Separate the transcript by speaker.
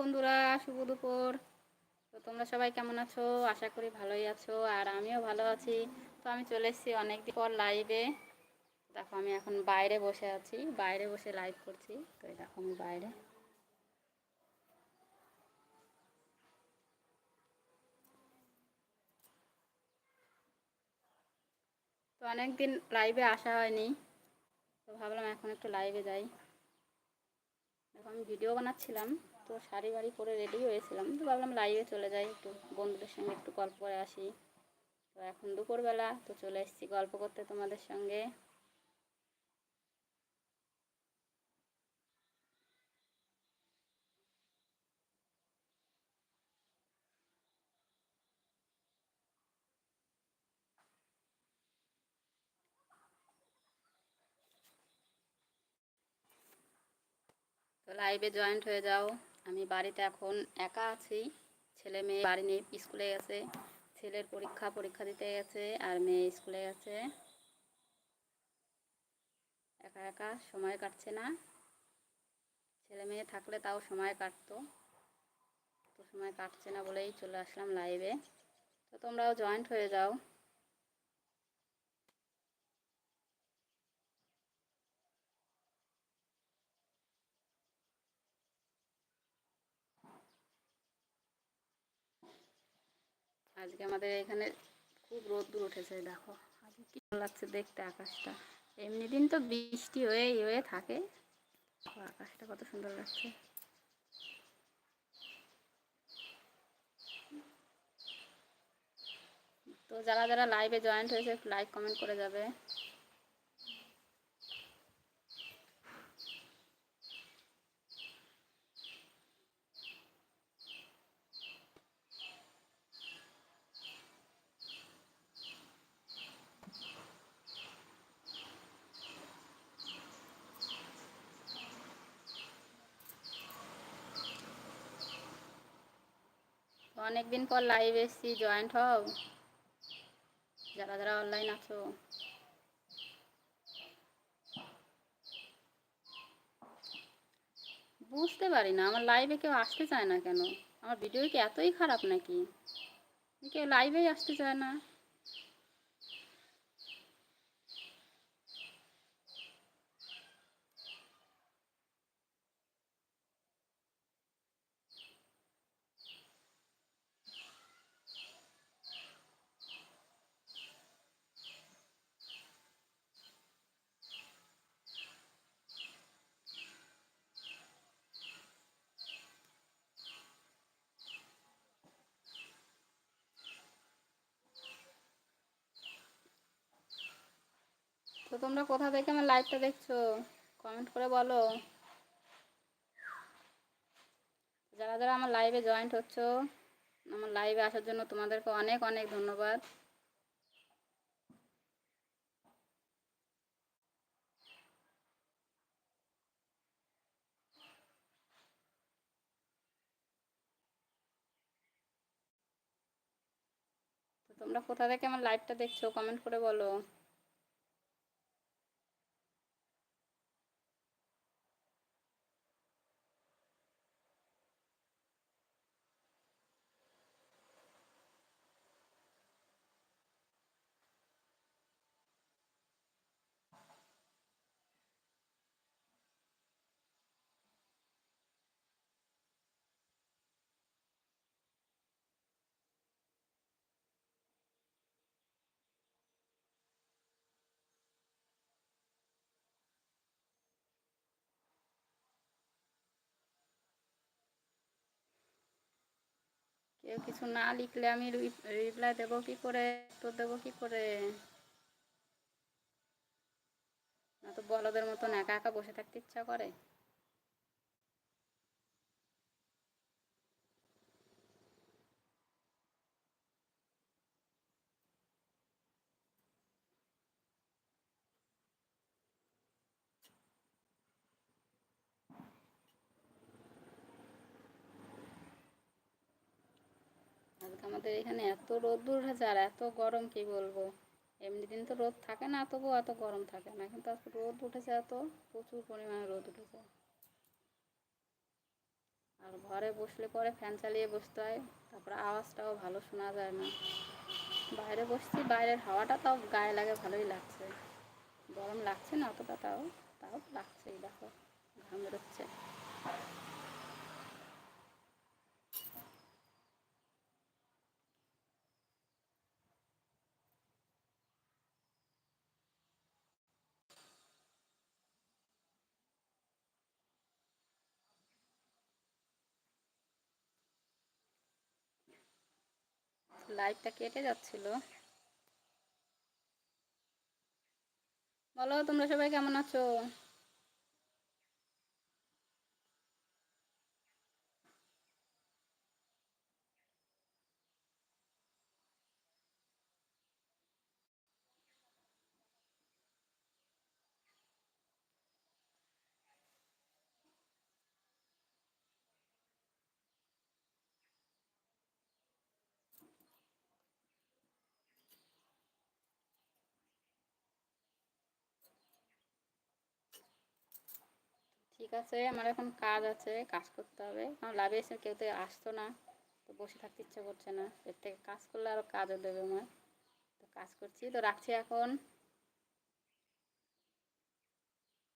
Speaker 1: বন্ধুরা, শুভ দুপুর। তো তোমরা সবাই কেমন আছো? আশা করি ভালোই আছো, আর আমিও ভালো আছি। তো আমি চলে এসেছি অনেকদিন পর লাইভে দেখো, আমি এখন বাইরে বসে আছি, বাইরে বসে লাইভ করছি। তো দেখো, আমি বাইরে। তো অনেকদিন লাইভে আসা হয়নি। তো ভাবলাম এখন একটু লাইভে যাই। আমি ভিডিও বানাচ্ছিলাম। তো শাড়ি বাড়ি পরে রেডি হয়েছিলাম। তো ভাবলাম লাইভে চলে যাই, একটু বন্ধুদের সঙ্গে একটু গল্প করে আসি। তো এখন দুপুরবেলা, তো চলে এসেছি গল্প করতে তোমাদের সঙ্গে। লাইভে জয়েন্ট হয়ে যাও। আমি বাড়িতে এখন একা আছি। ছেলে মেয়ে বাড়ি নিয়ে স্কুলে গেছে। ছেলের পরীক্ষা পরীক্ষা দিতে গেছে আর মেয়ে স্কুলে গেছে। একা একা সময় কাটছে না। ছেলে মেয়ে থাকলে তাও সময় কাটতো। তো সময় কাটছে না বলেই চলে আসলাম লাইভে তো তোমরাও জয়েন্ট হয়ে যাও। আজকে আমাদের এখানে খুব রোদ্দুর উঠেছে, দেখো। আজকে কি লাগছে দেখতে আকাশটা। এমনি দিন তো বৃষ্টি হয়েই, হয়ে থাকে। আকাশটা কত সুন্দর লাগছে। তো যারা যারা লাইভে জয়েন্ট হয়েছে লাইক কমেন্ট করে যাবে। অনেক দিন পর লাইভ এসছি জয়েন্ট হও। যারা যারা অনলাইন আছো। বুঝতে পারি না, আমার লাইভে কেউ আসতে চায় না কেন? আমার ভিডিও কি এতই খারাপ নাকি? কেউ লাইভেই আসতে চায় না। তো তোমরা কোথা থেকে আমার লাইভটা দেখছ? কমেন্ট করে বলো। যারা যারা আমার লাইভে জয়েন্ট হচ্ছ, আমার লাইভে আসার জন্য তোমাদেরকে অনেক অনেক ধন্যবাদ। তোমরা কোথা থেকে আমার লাইভটা দেখছ কমেন্ট করে বলো। কেউ কিছু না লিখলে আমি রিপ্লাই দেবো কি করে? তো দেবো কি করে? না তো বলদের মতন একা একা বসে থাকতে ইচ্ছা করে। আজকে আমাদের এখানে এত রোদ্দুর আর এত গরম কি বলব? এমনি দিন তো রোদ থাকে না, তবুও এত গরম থাকে না। কিন্তু আজকে রোদ উঠেছে, এত প্রচুর পরিমাণে রোদ উঠেছে। আর ঘরে বসলে পরে ফ্যান চালিয়ে বসতে হয়, তারপরে আওয়াজটাও ভালো শোনা যায় না। বাইরে বসছি, বাইরের হাওয়াটা তাও গায়ে লাগে, ভালোই লাগছে। গরম লাগছে না অতটা তাও তাও লাগছেই, দেখো, ঘাম বেরোচ্ছে। লাইটটা কেটে যাচ্ছিল। বলো তোমরা সবাই কেমন আছো? ঠিক আছে, আমার এখন কাজ আছে, কাজ করতে হবে। আমার লাভে এসে কেউ তো আসতো না, তো বসে থাকতে ইচ্ছে করছে না। এর থেকে কাজ করলে আরও কাজও দেবে আমার। তো কাজ করছি, তো রাখছি এখন।